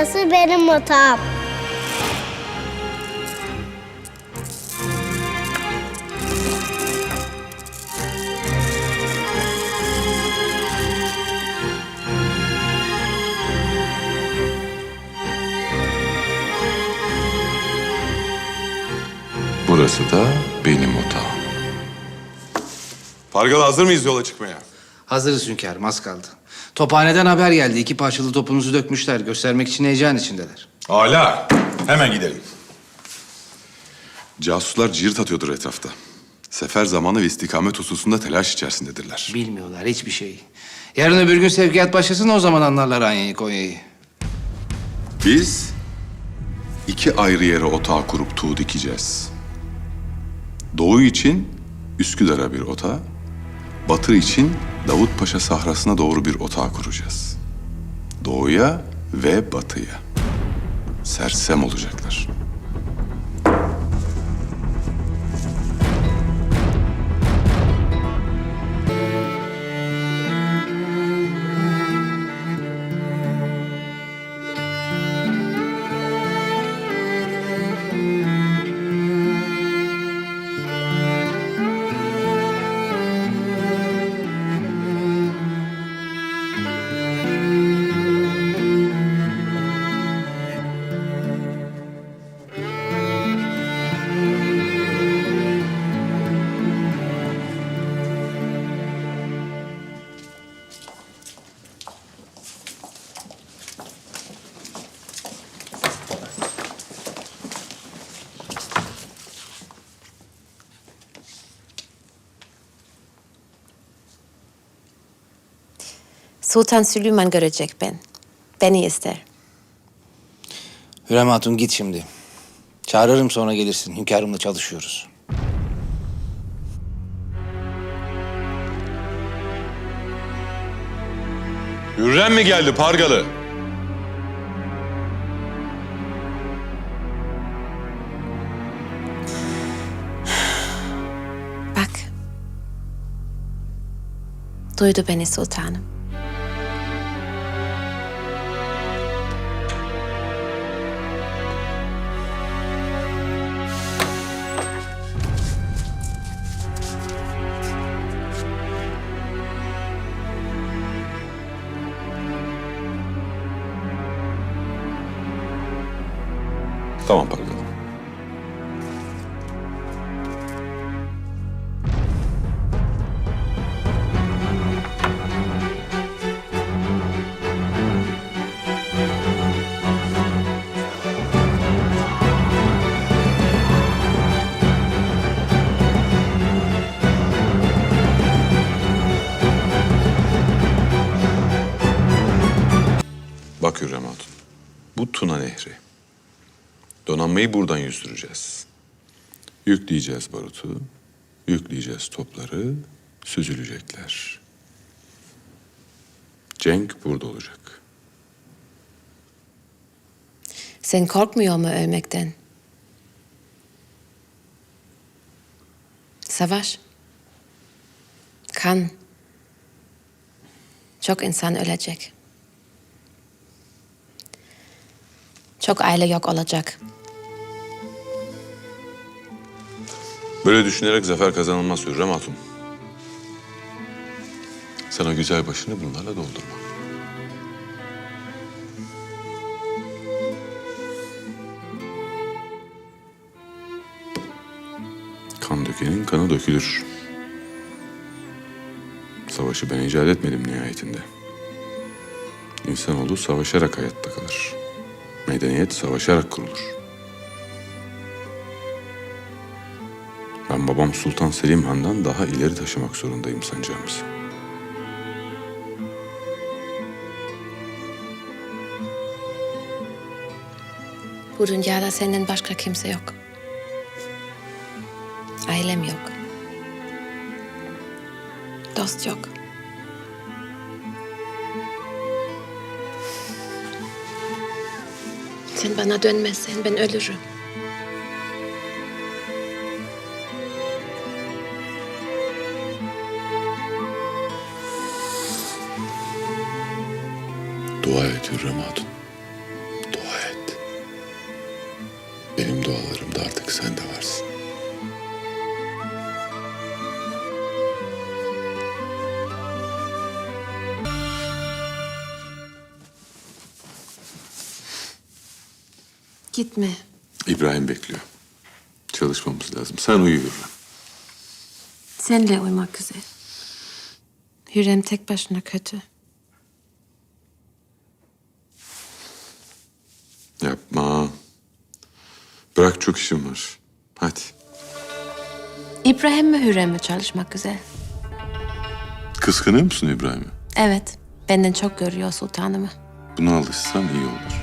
Burası benim otağım. Burası da benim otağım. Pargal hazır mıyız yola çıkmaya? Hazırız hünkârım az kaldı. Tophaneden haber geldi. İki parçalı topunuzu dökmüşler. Göstermek için heyecan içindeler. Hala. Hemen gidelim. Casuslar cirit atıyordur etrafta. Sefer zamanı ve istikamet hususunda telaş içerisindedirler. Bilmiyorlar hiçbir şeyi. Yarın öbür gün sevkiyat başlasın o zaman anlarlar Anya'yı Konya'yı. Biz iki ayrı yere otağı kurup tuğ dikeceğiz. Doğu için Üsküdar'a bir otağı, batı için Davut Paşa sahrasına doğru bir otağı kuracağız. Doğuya ve batıya. Sersem olacaklar. Sultan Süleyman görecek ben. Beni ister. Hürrem Hatun git şimdi. Çağırırım sonra gelirsin. Hünkârımla çalışıyoruz. Hürrem mi geldi Pargalı? Bak. Duydu beni sultanım. Tamam Pargalı. Bak Hatun. Bu Tuna Nehri. Donanmayı buradan yüzdüreceğiz. Yükleyeceğiz barutu, yükleyeceğiz topları, süzülecekler. Cenk burada olacak. Sen korkmuyor mu ölmekten? Savaş. Kan. Çok insan ölecek. Çok aile yok olacak. Böyle düşünerek zafer kazanılmaz Hürrem Hatun. Sen o güzel başını bunlarla doldurma. Kan dökenin kanı dökülür. Savaşı ben icat etmedim nihayetinde. İnsanoğlu savaşarak hayatta kalır. Medeniyet savaşarak kurulur. Ben babam Sultan Selim Han'dan daha ileri taşımak zorundayım sancağımızı. Bu dünyada senden başka kimse yok. Ailem yok. Dost yok. Sen bana dönmezsen ben ölürüm. Dua et Hürrem Hatun. Dua et. Benim dualarımda artık sen de varsın. Gitme. İbrahim bekliyor. Çalışmamız lazım. Sen uyu Hürrem. Senle uyumak güzel. Hürrem tek başına kötü. Bırak çok işim var. Hadi. İbrahim mi Hürrem mi çalışmak güzel? Kıskanıyor musun İbrahim'i? Evet. Benden çok görüyor sultanımı. Buna alışsan iyi olur.